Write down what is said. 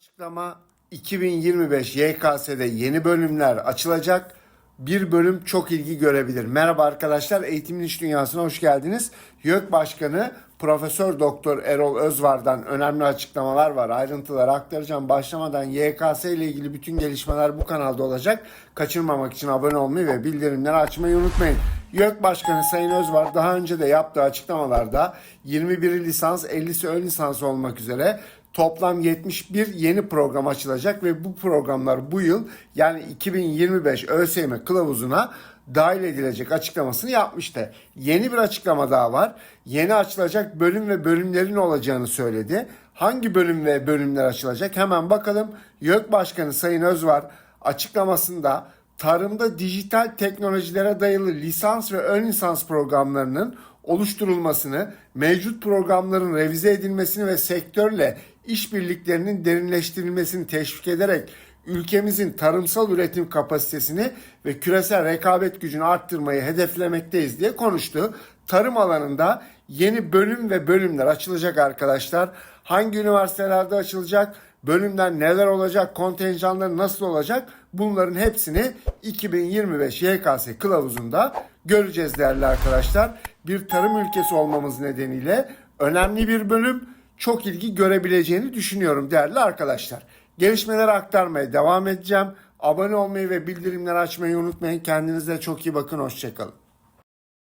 Açıklama 2025 YKS'de yeni bölümler açılacak. Bir bölüm çok ilgi görebilir. Merhaba arkadaşlar, Eğitimin İş Dünyası'na hoş geldiniz. YÖK Başkanı Profesör Doktor Erol Özvar'dan önemli açıklamalar var. Ayrıntıları aktaracağım. Başlamadan YKS ile ilgili bütün gelişmeler bu kanalda olacak. Kaçırmamak için abone olmayı ve bildirimleri açmayı unutmayın. YÖK Başkanı Sayın Özvar daha önce de yaptığı açıklamalarda 21'i lisans, 50'si ön lisans olmak üzere Toplam 71 yeni program açılacak ve bu programlar bu yıl yani 2025 ÖSYM kılavuzuna dahil edilecek açıklamasını yapmıştı. Yeni bir açıklama daha var. Yeni açılacak bölüm ve bölümlerin olacağını söyledi. Hangi bölüm ve bölümler açılacak? Hemen bakalım. YÖK Başkanı Sayın Özvar açıklamasında tarımda dijital teknolojilere dayalı lisans ve ön lisans programlarının oluşturulmasını, mevcut programların revize edilmesini ve sektörle işbirliklerinin derinleştirilmesini teşvik ederek ülkemizin tarımsal üretim kapasitesini ve küresel rekabet gücünü arttırmayı hedeflemekteyiz diye konuştu. Tarım alanında yeni bölüm ve bölümler açılacak arkadaşlar. Hangi üniversitelerde açılacak? Bölümler neler olacak? Kontenjanları nasıl olacak? Bunların hepsini 2025 YKS kılavuzunda göreceğiz değerli arkadaşlar. Bir tarım ülkesi olmamız nedeniyle önemli bir bölüm çok ilgi görebileceğini düşünüyorum değerli arkadaşlar. Gelişmeleri aktarmaya devam edeceğim. Abone olmayı ve bildirimleri açmayı unutmayın. Kendinize çok iyi bakın. Hoşçakalın.